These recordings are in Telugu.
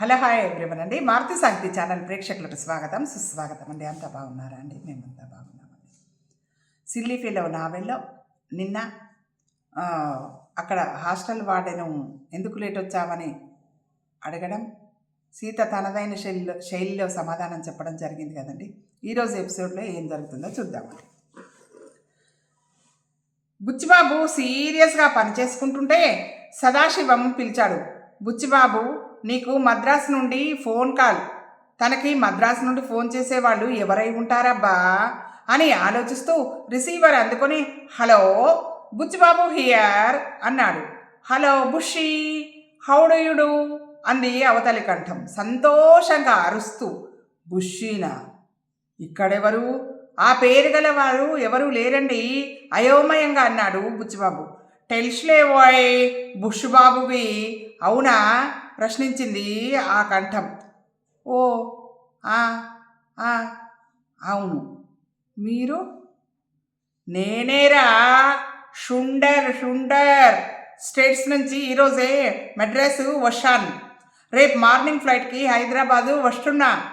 హలో హాయ్ ఎవ్రీవన్ అండి. మారుతి సాహితీ ఛానల్ ప్రేక్షకులకు స్వాగతం సుస్వాగతం అండి. అంతా బాగున్నారా అండి? మేమంతా బాగున్నామండి. సిల్లీ ఫీల్ నావెల్లో నిన్న అక్కడ హాస్టల్ వాడెను ఎందుకు లేట్ వచ్చామని అడగడం సీత తనదైన శైలిలో శైలిలో సమాధానం చెప్పడం జరిగింది కదండి. ఈరోజు ఎపిసోడ్లో ఏం జరుగుతుందో చూద్దామండి. బుచ్చిబాబు సీరియస్గా పనిచేసుకుంటుంటే సదాశివం పిలిచాడు. బుచ్చిబాబు నీకు మద్రాసు నుండి ఫోన్ కాల్. తనకి మద్రాసు నుండి ఫోన్ చేసేవాళ్ళు ఎవరై ఉంటారబ్బా? అని ఆలోచిస్తూ రిసీవర్ అందుకొని హలో బుచ్చిబాబు హియర్ అన్నాడు. హలో బుషి హౌడయుడు అంది అవతలి కంఠం. సంతోషంగా అరుస్తూ బుషీనా ఇక్కడెవరు? ఆ పేరు గల వారు ఎవరు లేరండి? అయోమయంగా అన్నాడు బుచ్చిబాబు బుష్ బుష్బాబువి. అవునా? ప్రశ్నించింది ఆ కంఠం. ఓ ఆ ఆ అవును. మీరు? నేనేరా? షుండర్ షుండర్. స్టేట్స్ నుంచి ఈరోజే మెడ్రాసు వషాన్. రేపు మార్నింగ్ ఫ్లైట్కి హైదరాబాదు వస్తున్నా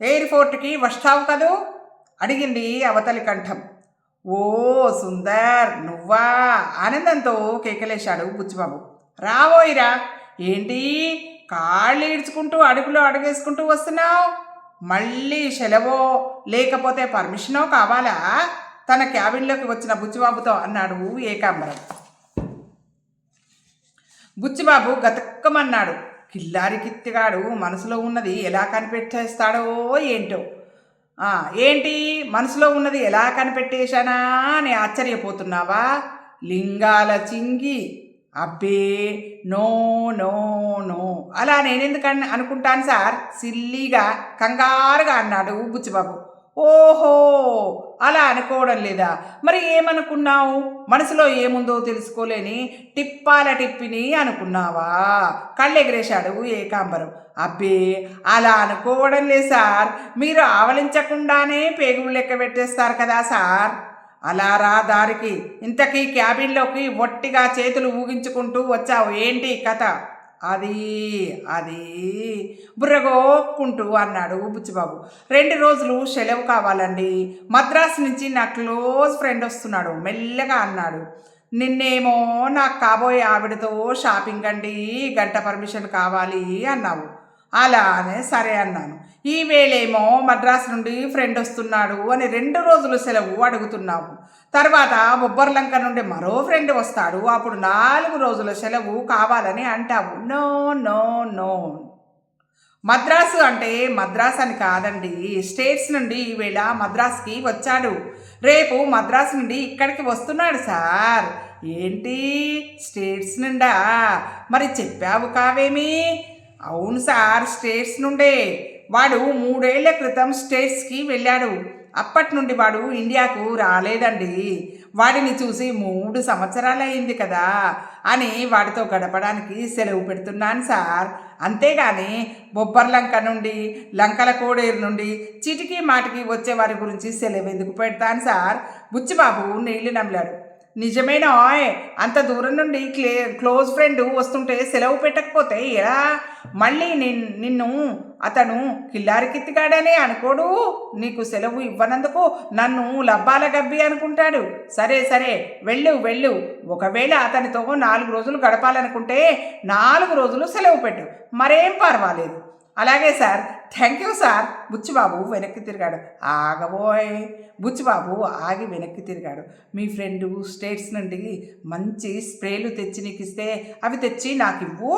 ఎయిర్పోర్ట్కి వస్తావు కదూ? అడిగింది అవతలి కంఠం. ఓ సుందర్ నువ్వా? ఆనందంతో కేకలేశాడు బుచ్చిబాబు రావోయిరా. ఏంటి? కాళ్ళు ఈడ్చుకుంటూ అడుగులో అడుగేసుకుంటూ వస్తున్నావు? మళ్ళీ సెలవో లేకపోతే పర్మిషనో కావాలా? తన క్యాబిన్లోకి వచ్చిన బుచ్చిబాబుతో అన్నాడు ఏకాంబరం. బుచ్చిబాబు గతక్కమన్నాడు. కిల్లారి కిత్తిగాడు మనసులో ఉన్నది ఎలా కనిపెట్టేస్తాడో ఏంటో. ఏంటి? మనసులో ఉన్నది ఎలా కనిపెట్టేశానా అని ఆశ్చర్యపోతున్నావా? లింగాల చింగి. అబ్బే నో నో నో. అలా నేను ఎందుకని అనుకుంటాను సార్? సిల్లీగా కంగారుగా అన్నాడు బుచ్చిబాబు. ఓహో అలా అనుకోవడం లేదా? మరి ఏమనుకున్నావు? మనసులో ఏముందో తెలుసుకోలేని టిప్పాల టిప్పిని అనుకున్నావా? కళ్ళెగిరేశాడు ఏకాంబరం. అబ్బే అలా అనుకోవడం లేదు సార్. మీరు ఆవలించకుండానే పేగులు లెక్క పెట్టేస్తారు కదా సార్? అలా రా దారికి. ఇంతకీ క్యాబిన్లోకి ఒట్టిగా చేతులు ఊగించుకుంటూ వచ్చావు. ఏంటి కథ? అది అది బుర్రగోక్కుంటూ అన్నాడు బుచ్చిబాబు. రెండు రోజులు సెలవు కావాలండి. మద్రాసు నుంచి నా క్లోజ్ ఫ్రెండ్ వస్తున్నాడు. మెల్లగా అన్నాడు. నిన్నేమో నాకు కాబోయే ఆవిడతో షాపింగ్ అండి. గంట పర్మిషన్ కావాలి అన్నావు. అలానే సరే అన్నాను. ఈవేళేమో మద్రాసు నుండి ఫ్రెండ్ వస్తున్నాడు అని రెండు రోజులు సెలవు అడుగుతున్నావు. తర్వాత బొబ్బర్లంక నుండి మరో ఫ్రెండ్ వస్తాడు అప్పుడు నాలుగు రోజుల సెలవు కావాలని అంటావు. No no no. మద్రాసు అంటే మద్రాస్ అని కాదండి. స్టేట్స్ నుండి ఈవేళ మద్రాస్కి వచ్చాడు. రేపు మద్రాసు నుండి ఇక్కడికి వస్తున్నాడు సార్. ఏంటి? స్టేట్స్ నుండా? మరి చెప్పావు కావేమి? అవును సార్ స్టేట్స్ నుండే. వాడు మూడేళ్ళ క్రితం స్టేట్స్కి వెళ్ళాడు. అప్పటి నుండి వాడు ఇండియాకు రాలేదండి. వాడిని చూసి మూడు సంవత్సరాలు అయింది కదా అని వాడితో గడపడానికి సెలవు పెడుతున్నాను సార్. అంతేగాని బొబ్బర్లంక నుండి లంకల కోడేరు నుండి చిటికీ మాటికి వచ్చే వారి గురించి సెలవు ఎందుకు పెడతాను సార్? బుచ్చిబాబు నీళ్ళు నమిలాడు. నిజమేనా ఆయ్. అంత దూరం నుండి క్లే క్లోజ్ ఫ్రెండ్ వస్తుంటే సెలవు పెట్టకపోతే ఎలా? మళ్ళీ నిన్ నిన్ను అతను కిల్లారికిత్తిగాడనే అనుకోడు. నీకు సెలవు ఇవ్వనందుకు నన్ను లబ్బాల గబ్బి అనుకుంటాడు. సరే సరే వెళ్ళు వెళ్ళు. ఒకవేళ అతనితో నాలుగు రోజులు గడపాలనుకుంటే నాలుగు రోజులు సెలవు పెట్టు. మరేం పర్వాలేదు. అలాగే sir thank you sir. Buchibabu వెనక్కి తిరిగాడు. ఆగబోయ్. బుచ్చిబాబు ఆగి వెనక్కి తిరిగాడు. మీ ఫ్రెండు స్టేట్స్ నుండి మంచి స్ప్రేలు తెచ్చి నీకు ఇస్తే అవి తెచ్చి నాకు ఇవ్వు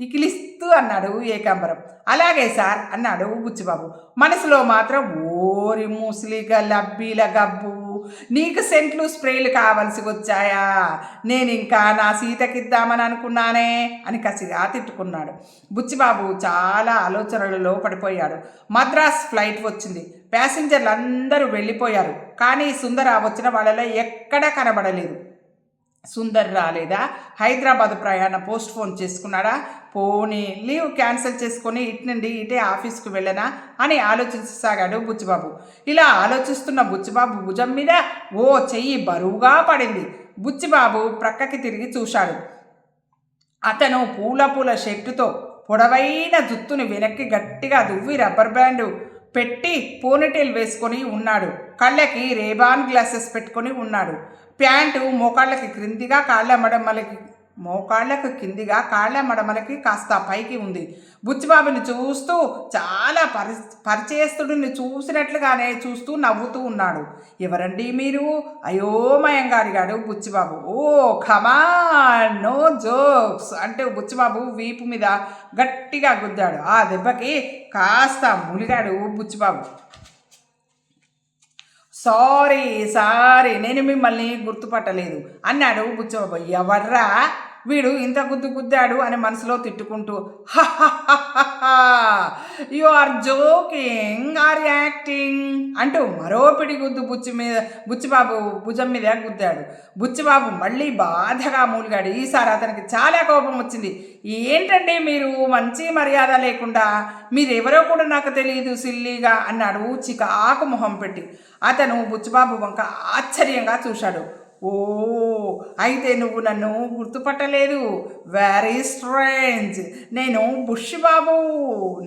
ఇకిలిస్తూ అన్నాడు ఏకాంబరం. అలాగే సార్ అన్నాడు బుచ్చిబాబు. మనసులో మాత్రం ఓరి ముసలిగా లబ్బీల గబ్బు. నీకు సెంట్లు స్ప్రేలు కావలసి వచ్చాయా? నేను ఇంకా నా సీతకిద్దామని అనుకున్నానే అని కసిగా తిట్టుకున్నాడు. బుచ్చిబాబు చాలా ఆలోచనలలో పడిపోయాడు మద్రాస్ ఫ్లైట్ వచ్చింది. ప్యాసింజర్లు అందరూ వెళ్ళిపోయారు. కానీ సుందర వచ్చిన వాళ్ళలో ఎక్కడా కనబడలేదు. సుందర్ రాలేదా? హైదరాబాద్ ప్రయాణం పోస్ట్ ఫోన్ చేసుకున్నాడా? పోనీ లీవ్ క్యాన్సిల్ చేసుకొని ఇటు నుండి ఇటే ఆఫీస్కి వెళ్ళనా? అని ఆలోచించసాగాడు బుచ్చిబాబు ఇలా ఆలోచిస్తున్న బుచ్చిబాబు భుజం మీద ఓ చెయ్యి బరువుగా పడింది. బుచ్చిబాబు ప్రక్కకి తిరిగి చూశాడు. అతను పూల పూల షర్టుతో పొడవైన జుత్తుని వెనక్కి గట్టిగా దువ్వి రబ్బర్ బ్యాండ్ పెట్టి పోనిటేల్ వేసుకొని ఉన్నాడు. కళ్ళకి రేబాన్ గ్లాసెస్ పెట్టుకొని ఉన్నాడు. ప్యాంటు మోకాళ్ళకి క్రిందిగా కాళ్ళ మడమలకి మోకాళ్ళకు కిందిగా కాళ్ళ మడమలకి కాస్త పైకి ఉంది. బుచ్చిబాబుని చూస్తూ చాలా పరి పరిచయస్తుడిని చూసినట్లుగానే చూస్తూ నవ్వుతూ ఉన్నాడు. ఎవరండి మీరు? అయోమయంగా అడిగాడు Buchibabu. Oh come on no jokes అంటే బుచ్చిబాబు వీపు మీద గట్టిగా గుద్దాడు. ఆ దెబ్బకి కాస్త ములిగాడు బుచ్చిబాబు. సారీ సారీ నేను మిమ్మల్ని గుర్తుపట్టలేదు అన్నాడు బుచ్చబాబు ఎవర్రా? వీడు ఇంత గుద్దు గుద్దాడు అని మనసులో తిట్టుకుంటూ you are joking or acting అంటూ మరో పిడి గుద్దు బుచ్చి మీద బుచ్చిబాబు భుజం మీద గుద్దాడు. బుచ్చిబాబు మళ్ళీ బాధగా మూలిగాడు. ఈసారి అతనికి చాలా కోపం వచ్చింది. ఏంటంటే మీరు? మంచి మర్యాద లేకుండా మీరెవరో కూడా నాకు తెలియదు సిల్లీగా అన్నాడు చికాకు మొహం పెట్టి. అతను బుచ్చిబాబు వంక ఆశ్చర్యంగా చూశాడు. ఓ అయితే నువ్వు నన్ను గుర్తుపట్టలేదు. వెరీ స్ట్రేంజ్ నేను బుష్ బాబు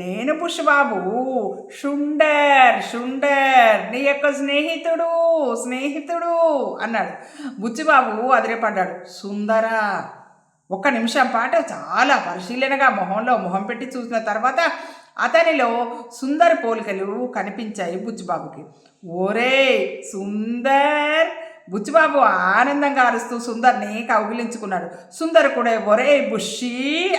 నేను బుష్ బాబు షుండర్ షుండర్ నీ యొక్క స్నేహితుడు స్నేహితుడు అన్నాడు. బుచ్చిబాబు అదిరేపడ్డాడు. సుందరా ఒక్క నిమిషం పాటు చాలా పరిశీలనగా మొహంలో మొహం పెట్టి చూసిన తర్వాత అతనిలో సుందర్ పోలికలు కనిపించాయి బుచ్చిబాబుకి. ఓరే సుందర్! బుచ్చిబాబు ఆనందంగా అరుస్తూ సుందర్ని కౌగిలించుకున్నాడు. సుందర్ కూడా ఒరే బుషి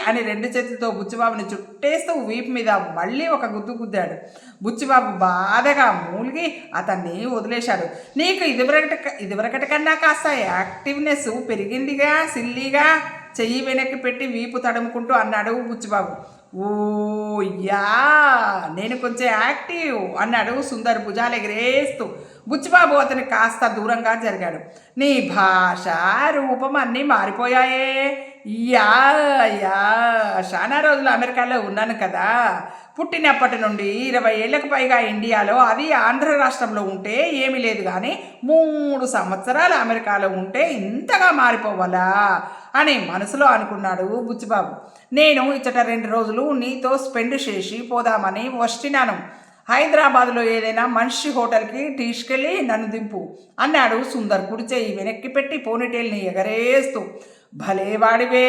అని రెండు చేతులతో బుచ్చిబాబుని చుట్టేస్తూ వీపు మీద మళ్ళీ ఒక గుద్దు గుద్దాడు. బుచ్చిబాబు బాధగా మూలిగి అతన్ని వదిలేశాడు. నీకు ఇదివరకటి ఇదివరకటి కన్నా కాస్త యాక్టివ్నెస్ పెరిగిందిగా సిల్లీగా చెయ్యి వెనక్కి పెట్టి వీపు తడుముకుంటూ అన్నాడు బుచ్చిబాబు. ఓ యా నేను కొంచెం యాక్టివ్ అన్నాడు సుందర్ భుజాలు ఎగిరేస్తూ. బుచ్చిబాబు అతని కాస్త దూరంగా జరిగాడు. నీ భాష రూపం అన్నీ మారిపోయాయే. యా యా చాలా రోజులు అమెరికాలో ఉన్నాను కదా. పుట్టినప్పటి నుండి ఇరవై ఏళ్ళకు పైగా ఇండియాలో అది ఆంధ్ర రాష్ట్రంలో ఉంటే ఏమీ లేదు కానీ మూడు సంవత్సరాలు అమెరికాలో ఉంటే ఇంతగా మారిపోవాలా? అని మనసులో అనుకున్నాడు బుచ్చిబాబు. నేను ఇచ్చట రెండు రోజులు నీతో స్పెండ్ చేసి పోదామని వస్తున్నాను హైదరాబాద్లో ఏదైనా మనిషి హోటల్కి తీసుకెళ్ళి నన్ను దింపు అన్నాడు సుందర్ కుడిచేయి వెనక్కి పెట్టి పోనీటేల్ని ఎగరేస్తూ. భలే వాడివే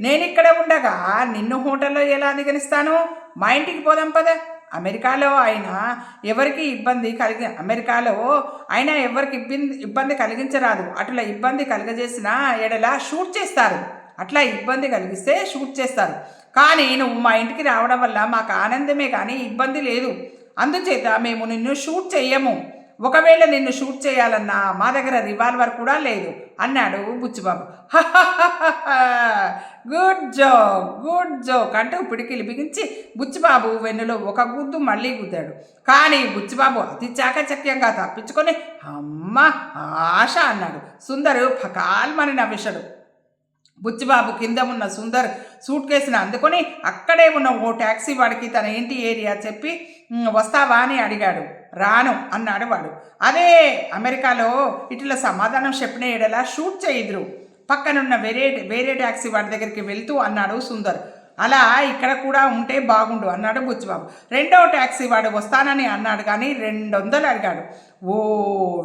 నేనిక్కడ ఉండగా నిన్ను హోటల్లో ఎలా దిగనిస్తాను మా ఇంటికి పోదాం పద. అమెరికాలో ఆయన ఎవరికి ఇబ్బంది కలిగి అమెరికాలో ఆయన ఎవరికి ఇబ్బంది ఇబ్బంది కలిగించరాదు. అట్లా ఇబ్బంది కలిగజేసిన ఎడల షూట్ చేస్తారు. అట్లా ఇబ్బంది కలిగిస్తే షూట్ చేస్తారు. కానీ నువ్వు మా ఇంటికి రావడం వల్ల మాకు ఆనందమే కానీ ఇబ్బంది లేదు. అందుచేత మేము నిన్ను షూట్ చెయ్యము. ఒకవేళ నిన్ను షూట్ చేయాలన్నా మా దగ్గర రివాల్వర్ కూడా లేదు అన్నాడు Buchibabu. Good joke good joke అంటూ పిడికిలి బిగించి బుచ్చిబాబు వెన్నులో ఒక గుద్దు మళ్ళీ గుద్దాడు. కానీ బుచ్చిబాబు అతి చాకచక్యంగా తప్పించుకొని అమ్మ ఆశ అన్నాడు. సుందరు ఫకాల్మని నవ్విషడు బుచ్చిబాబు కింద ఉన్న సుందర్ సూట్ కేసును అందుకొని అక్కడే ఉన్న ఓ ట్యాక్సీ వాడికి తన ఇంటి ఏరియా చెప్పి వస్తావా? అని అడిగాడు. రాను అన్నాడు వాడు. అదే అమెరికాలో ఇట్లా సమాధానం చెప్పిన ఎడలా షూట్ చేయదురు పక్కనున్న వేరే వేరే ట్యాక్సీ వాడి దగ్గరికి వెళ్తూ అన్నాడు సుందర్. అలా ఇక్కడ కూడా ఉంటే బాగుండు అన్నాడు బుచ్చిబాబు రెండో ట్యాక్సీ వాడు వస్తానని అన్నాడు కానీ రెండు వందలు అడిగాడు. Oh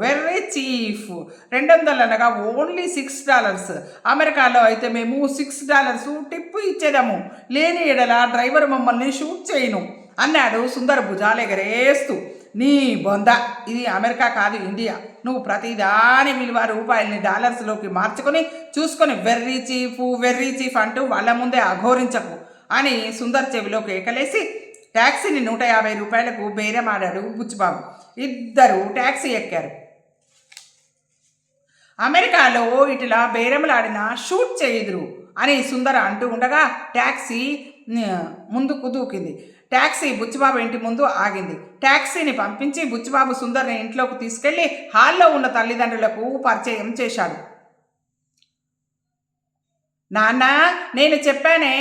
very cheap. రెండు వందలు అనగా ఓన్లీ సిక్స్ డాలర్స్. అమెరికాలో అయితే మేము సిక్స్ డాలర్స్ టిప్పు ఇచ్చేదాము. లేని ఎడల డ్రైవర్ మమ్మల్ని షూట్ చేయను అన్నాడు సుందర్ భుజాలు ఎగరేస్తూ నీ బొంద. ఇది అమెరికా కాదు ఇండియా. నువ్వు ప్రతిదాని విలువ రూపాయలని డాలర్స్లోకి మార్చుకొని చూసుకొని వెర్రీ చీఫ్ వెర్రీ చీఫ్ అంటూ వాళ్ళ ముందే అఘోరించకు అని సుందర్ చెవిలోకి ఏకలేసి ట్యాక్సీని నూట యాభై రూపాయలకు బేరమాడాడు బుచ్చిబాబు. ఇద్దరు ట్యాక్సీ ఎక్కారు. అమెరికాలో ఇట్లా బేరములాడిన షూట్ చేయదురు అని సుందర అంటూ ఉండగా ట్యాక్సీ ముందుకు దూకింది. ట్యాక్సీ బుచ్చిబాబు ఇంటి ముందు ఆగింది. ట్యాక్సీని పంపించి బుచ్చిబాబు సుందర్ని ఇంట్లోకి తీసుకెళ్ళి హాల్లో ఉన్న తల్లిదండ్రులకు పరిచయం చేశాడు. నాన్న నేను చెప్పానే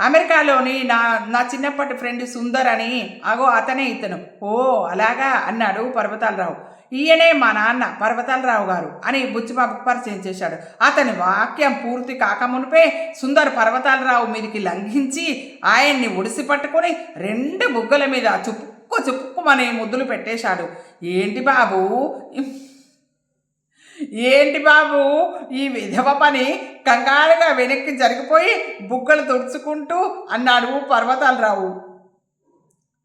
అమెరికాలోని నా నా చిన్నప్పటి ఫ్రెండ్ సుందర్ అని అగో అతనే ఇతను. ఓ అలాగా? అన్నాడు పర్వతాలరావు. ఈయనే మా నాన్న పర్వతాలరావు గారు అని బుచ్చిబాబుకు పరిచయం చేశాడు. అతని వాక్యం పూర్తి కాకమునిపే సుందర్ పర్వతాలరావు మీదికి లంఘించి ఆయన్ని ఒడిసి పట్టుకొని రెండు బుగ్గల మీద చుప్పుకు చుప్పుకుమని ముద్దులు పెట్టేశాడు. ఏంటి బాబు? ఏంటి బాబు? ఈ విధవ పని కంగారుగా వెనక్కి జరిగిపోయి బుగ్గలు తుడుచుకుంటూ అన్నాడు పర్వతాలరావు.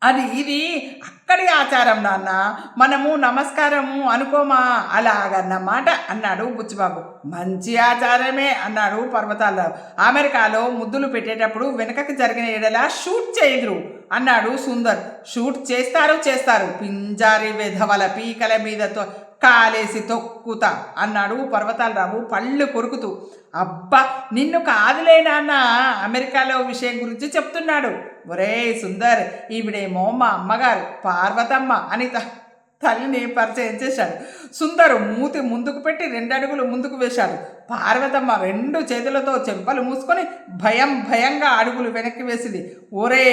అది ఇది అక్కడి ఆచారం నాన్న. మనము నమస్కారము అనుకోమా? అలాగన్నమాట అన్నాడు బుచ్చిబాబు. మంచి ఆచారమే అన్నాడు పర్వతాలరావు అమెరికాలో ముద్దులు పెట్టేటప్పుడు వెనకకి జరిగిన ఎడలా షూట్ చేయదురు అన్నాడు సుందర్. షూట్ చేస్తారు చేస్తారు. పింజారి విధవల పీకల మీదతో కాలేసి తొక్కుతా అన్నాడు పర్వతాలరావు పళ్ళు కొరుకుతూ. అబ్బా నిన్ను కాదులే నాన్న అమెరికాలో విషయం గురించి చెప్తున్నాడు. ఒరే సుందర్ ఈవిడేమో మా అమ్మగారు పార్వతమ్మ అని తల్లిని పరిచయం చేశాడు. సుందరు మూతి ముందుకు పెట్టి రెండు అడుగులు ముందుకు వేశాడు. పార్వతమ్మ రెండు చేతులతో చెంపలు మూసుకొని భయం భయంగా అడుగులు వెనక్కి వేసింది. ఒరే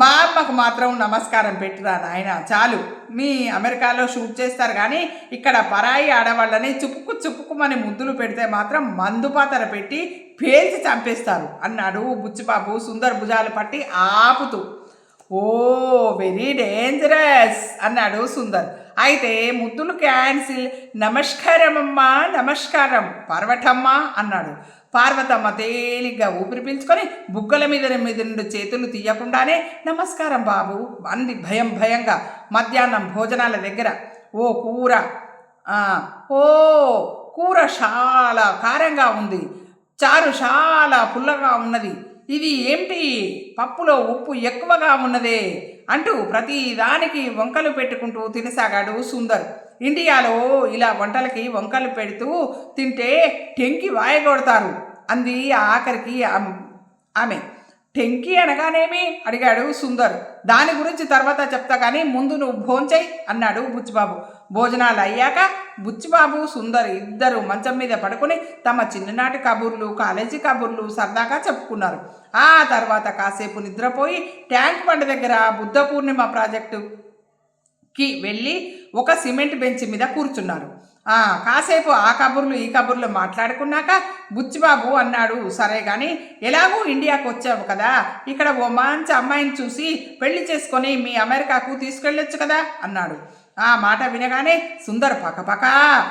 మా అమ్మకు మాత్రం నమస్కారం పెట్టిరా నాయన చాలు. మీ అమెరికాలో షూట్ చేస్తారు కానీ ఇక్కడ పరాయి ఆడవాళ్ళని చుప్పుకు చుప్పుకుమని ముద్దులు పెడితే మాత్రం మందు పాతర పెట్టి పేల్చి చంపేస్తారు అన్నాడు బుచ్చిబాబు సుందర్ భుజాలు పట్టి ఆపుతూ. ఓ వెరీ డేంజరస్ అన్నాడు సుందర్. అయితే ముద్దులు క్యాన్సిల్ నమస్కారం అమ్మా నమస్కారం. పార్వటమ్మ అన్నాడు. పార్వతమ్మ తేలిగ్గా ఊపిరి పీల్చుకొని బుగ్గల మీద మీద రెండు చేతులు తీయకుండానే నమస్కారం బాబు అంది భయం భయంగా. మధ్యాహ్నం భోజనాల దగ్గర ఓ కూర ఓ కూర చాలా కారంగా ఉంది. చారు చాలా పుల్లగా ఉన్నది. ఇది ఏంటి? పప్పులో ఉప్పు ఎక్కువగా ఉన్నదే అంటూ ప్రతి దానికి వంకలు పెట్టుకుంటూ తినసాగాడు సుందర్. ఇండియాలో ఇలా వంటలకి వంకలు పెడుతూ తింటే టెంకి వాయగొడతారు అంది ఆఖరికి ఆమె టెంకి అనగానేమి? అడిగాడు సుందర్. దాని గురించి తర్వాత చెప్తా కానీ ముందు నువ్వు భోంచేయి అన్నాడు బుచ్చిబాబు భోజనాలు అయ్యాక బుచ్చిబాబు సుందర్ ఇద్దరు మంచం మీద పడుకొని తమ చిన్ననాటి కబుర్లు కాలేజీ కబుర్లు సరదాగా చెప్పుకున్నారు. ఆ తర్వాత కాసేపు నిద్రపోయి ట్యాంక్ బండ్ దగ్గర బుద్ధ పూర్ణిమ ప్రాజెక్టుకి వెళ్ళి ఒక సిమెంట్ బెంచ్ మీద కూర్చున్నారు. కాసేపు ఆ కబుర్లు ఈ కబుర్లు మాట్లాడుకున్నాక బుచ్చిబాబు అన్నాడు సరే కానీ ఎలాగూ ఇండియాకు వచ్చావు కదా? ఇక్కడ ఓ మంచి అమ్మాయిని చూసి పెళ్ళి చేసుకొని మీ అమెరికాకు తీసుకెళ్ళొచ్చు కదా? అన్నాడు. ఆ మాట వినగానే సుందర్ పకపకా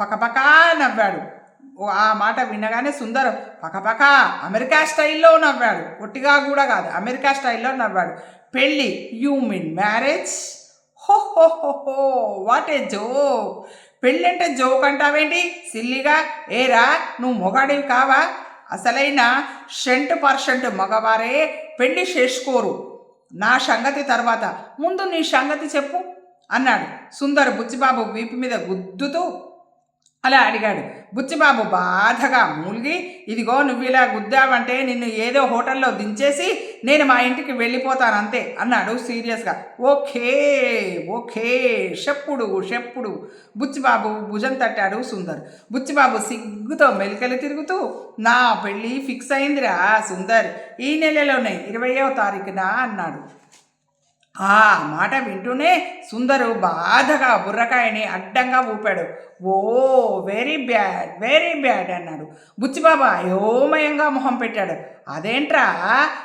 పకపకా నవ్వాడు. ఆ మాట వినగానే సుందర్ పకపక అమెరికా స్టైల్లో నవ్వాడు. ఒట్టిగా కూడా కాదు అమెరికా స్టైల్లో నవ్వాడు. పెళ్ళి యూ మీన్ మ్యారేజ్? హో హో హో హో వాట్ ఏ జోక్. పెళ్ళంటే జోక్ అంటావేంటి? సిల్లిగా ఏరా నువ్వు మొగాడివి కావా? అసలైన షెంట్ పర్సెంట్ మగవారే పెళ్ళి చేసుకోరు. నా సంగతి తర్వాత. ముందు నీ సంగతి చెప్పు. అన్నాడు. సుందర్ బుచ్చిబాబు వీపు మీద గుద్దుతూ అలా అడిగాడు. బుచ్చిబాబు బాధగా మూలిగి ఇదిగో నువ్వు ఇలా గుద్దావంటే నిన్ను ఏదో హోటల్లో దించేసి నేను మా ఇంటికి వెళ్ళిపోతాను అంతే అన్నాడు సీరియస్గా. ఓకే ఓకే చెప్పుడు చెప్పుడు. బుచ్చిబాబు భుజం తట్టాడు సుందర్. బుచ్చిబాబు సిగ్గుతో మెలికలు తిరుగుతూ నా పెళ్ళి ఫిక్స్ అయిందిరా సుందర్ ఈ నెలలోనే ఇరవయో తారీఖున అన్నాడు. ఆ మాట వింటూనే సుందరు బాధగా బుర్రకాయని అడ్డంగా ఊపాడు. Oh very bad very bad అన్నాడు. బుచ్చిబాబా అయోమయంగా మొహం పెట్టాడు. అదేంట్రా?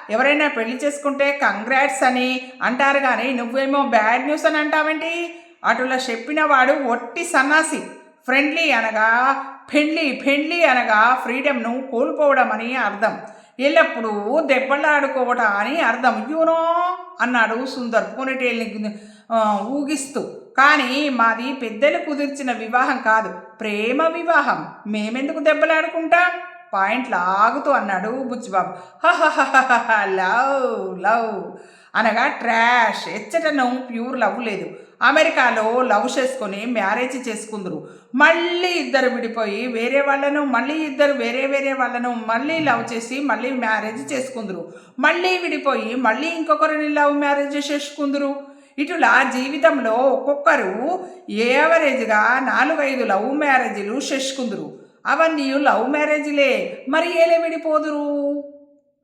ఎవరైనా పెళ్ళి చేసుకుంటే కంగ్రాట్స్ అని అంటారు కానీ నువ్వేమో బ్యాడ్ న్యూస్ అని అంటావేంటి? అటులా చెప్పినవాడు ఒట్టి సన్నాసి. ఫ్రెండ్లీ అనగా పెండ్లీ పెండ్లీ అనగా ఫ్రీడమ్ను కోల్పోవడం అని అర్థం. ఎల్లప్పుడూ దెబ్బలాడుకోవటం అని అర్థం. యూనో అన్నాడు సుందర్ పోనీటేల్ని ఊగిస్తూ. కానీ మాది పెద్దలు కుదిర్చిన వివాహం కాదు. ప్రేమ వివాహం. మేమెందుకు దెబ్బలాడుకుంటాం? పాయింట్ లాగుతూ అన్నాడు బుచ్చిబాబు హహహహహ, లవ్ లవ్. అనగా ట్రాష్. ఎచ్చటను ప్యూర్ లవ్ లేదు. అమెరికాలో లవ్ చేసుకొని మ్యారేజ్ చేసుకుందరు. మళ్ళీ ఇద్దరు విడిపోయి వేరే వాళ్ళను మళ్ళీ ఇద్దరు వేరే వేరే వాళ్ళను మళ్ళీ లవ్ చేసి మళ్ళీ మ్యారేజ్ చేసుకుందరు. మళ్ళీ విడిపోయి మళ్ళీ ఇంకొకరిని లవ్ మ్యారేజ్ చేసుకుందరు. ఇటులా జీవితంలో ఒక్కొక్కరు ఏవరేజ్గా నాలుగైదు లవ్ మ్యారేజీలు చేసుకుందరు. అవన్నీ లవ్ మ్యారేజ్లే. మరి ఏలే విడిపోదురు?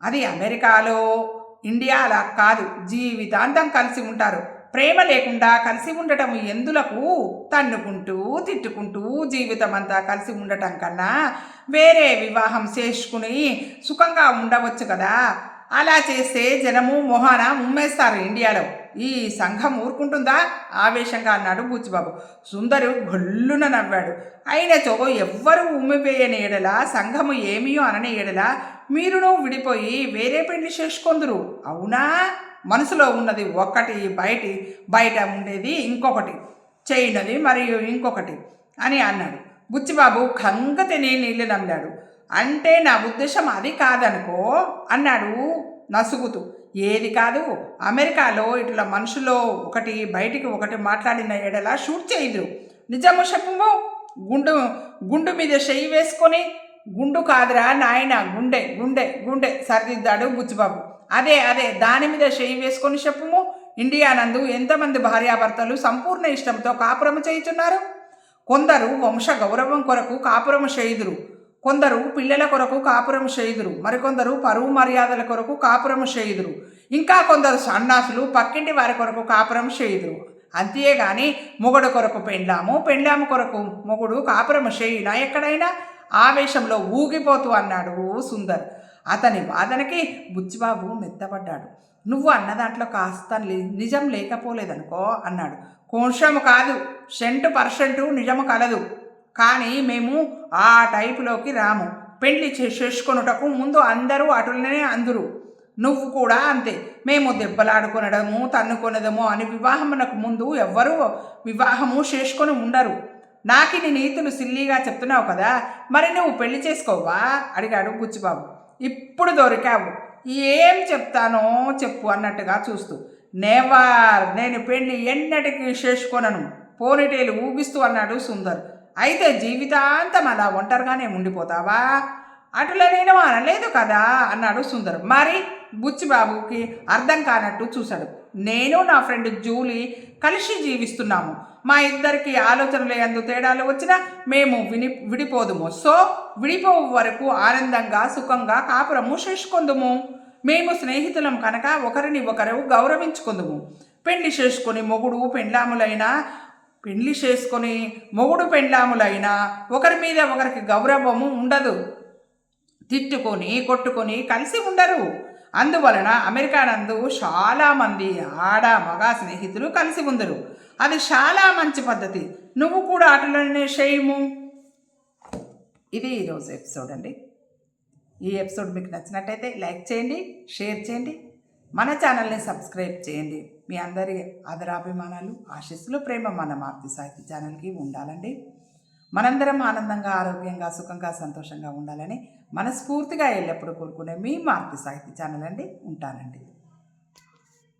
అది అమెరికాలో. ఇండియా అలా కాదు జీవితాంతం కలిసి ఉంటారు. ప్రేమ లేకుండా కలిసి ఉండటం ఎందులకు? తన్నుకుంటూ తిట్టుకుంటూ జీవితం అంతా కలిసి ఉండటం కన్నా వేరే వివాహం చేసుకుని సుఖంగా ఉండవచ్చు కదా? అలా చేస్తే జనము మొహాన ఉమ్మేస్తారు ఇండియాలో. ఈ సంఘం ఊరుకుంటుందా? ఆవేశంగా అన్నాడు బూచిబాబు. సుందరు గొల్లున నవ్వాడు. అయినచో ఎవ్వరు ఉమ్మివేయని ఎడల సంఘము ఏమీయో అనని ఎడల మీరును విడిపోయి వేరే పెళ్ళి చేసుకొందురు. అవునా? మనసులో ఉన్నది ఒక్కటి బయటి బయట ఉండేది ఇంకొకటి. చేయనది మరియు ఇంకొకటి అని అన్నాడు. బుచ్చిబాబు కంగతిని నీళ్ళు నమ్మాడు అంటే నా ఉద్దేశం అది కాదనుకో అన్నాడు నసుగుతూ. ఏది కాదు అమెరికాలో ఇట్లా మనుషులో ఒకటి బయటికి ఒకటి మాట్లాడిన ఎడలా షూట్ చేయదు నిజము చెప్పము గుండు గుండు మీద చెయ్యి వేసుకొని గుండు కాదురా నాయన గుండె గుండె గుండె. సరిదిద్దాడు బుచ్చిబాబు. అదే అదే దాని మీద చెయ్యి వేసుకొని చెప్పుము. ఇండియా నందు ఎంతమంది భార్యాభర్తలు సంపూర్ణ ఇష్టంతో కాపురం చేయుచున్నారు? కొందరు వంశ గౌరవం కొరకు కాపురం చేయుదురు. కొందరు పిల్లల కొరకు కాపురం చేయుదురు. మరికొందరు పరువు మర్యాదల కొరకు కాపురం చేయుదురు. ఇంకా కొందరు సన్నాసులు పక్కింటి వారి కొరకు కాపురం చేయుదురు. అంతేగాని మొగుడు కొరకు పెండ్లాము పెండ్లాము కొరకు మొగుడు కాపురం చేయునా ఎక్కడైనా? ఆవేశంలో ఊగిపోతూ అన్నాడు సుందర్. అతని వాదనకి బుచ్చిబాబు మెత్తపడ్డాడు నువ్వు అన్న దాంట్లో కాస్త లే- నిజం లేకపోలేదనుకో అన్నాడు. కొంచెం కాదు సెంటు పర్సెంటు నిజము కలదు. కానీ మేము ఆ టైపులోకి రాము. పెళ్ళి చే- చేసుకొనుటకు ముందు అందరూ అటులనే అందరు. నువ్వు కూడా అంతే. మేము దెబ్బలాడుకొనడము తన్నుకొనడము అని వివాహమునకు ముందు ఎవ్వరూ వివాహము చేసుకొని ఉండరు. నాకి నీ నీతులు సిల్లీగా చెప్తున్నావు కదా మరి నువ్వు పెళ్ళి చేసుకోవా? అడిగాడు బుచ్చిబాబు. ఇప్పుడు దొరికావు. ఏం చెప్తానో చెప్పు అన్నట్టుగా చూస్తూ. నేవార్ నేను పెళ్ళి ఎన్నటికి చేసుకొనను. పోనిటేలు ఊగిస్తూ అన్నాడు సుందర్. అయితే జీవితాంతం అలా ఒంటరిగానే ఉండిపోతావా? అటులో నేను అనలేదు కదా అన్నాడు సుందర్. మరి బుచ్చిబాబుకి అర్థం కానట్టు చూశాడు. నేను నా ఫ్రెండ్ జూలీ కలిసి జీవిస్తున్నాము. మా ఇద్దరికి ఆలోచనలు ఎందు తేడాలు వచ్చినా మేము విని విడిపోదుము. సో విడిపో వరకు ఆనందంగా సుఖంగా కాపురము చేసుకుందుము మేము స్నేహితులం కనుక ఒకరిని ఒకరు గౌరవించుకుందుము. పెళ్ళి చేసుకొని మొగుడు పెండ్లాములైనా పెళ్ళి చేసుకొని మొగుడు పెండ్లాములైనా ఒకరి మీద ఒకరికి గౌరవము ఉండదు. తిట్టుకొని కొట్టుకొని కలిసి ఉండరు. అందువలన అమెరికా నందు చాలామంది ఆడ మగ స్నేహితులు కలిసి ఉందరు. అది చాలా మంచి పద్ధతి. నువ్వు కూడా ఆటలోనే చేయము. ఇది ఈరోజు ఎపిసోడ్ అండి. ఈ ఎపిసోడ్ మీకు నచ్చినట్టయితే లైక్ చేయండి షేర్ చేయండి. మన ఛానల్ని సబ్స్క్రైబ్ చేయండి. మీ అందరి ఆదరాభిమానాలు ఆశీస్సులు ప్రేమ మన మార్తి సాహిత్య ఛానల్కి ఉండాలండి. మనందరం ఆనందంగా ఆరోగ్యంగా సుఖంగా సంతోషంగా ఉండాలని మనస్ఫూర్తిగా ఎల్లప్పుడూ కోరుకునే మీ మార్తి సాహిత్య ఛానల్ అండి. ఉంటానండి.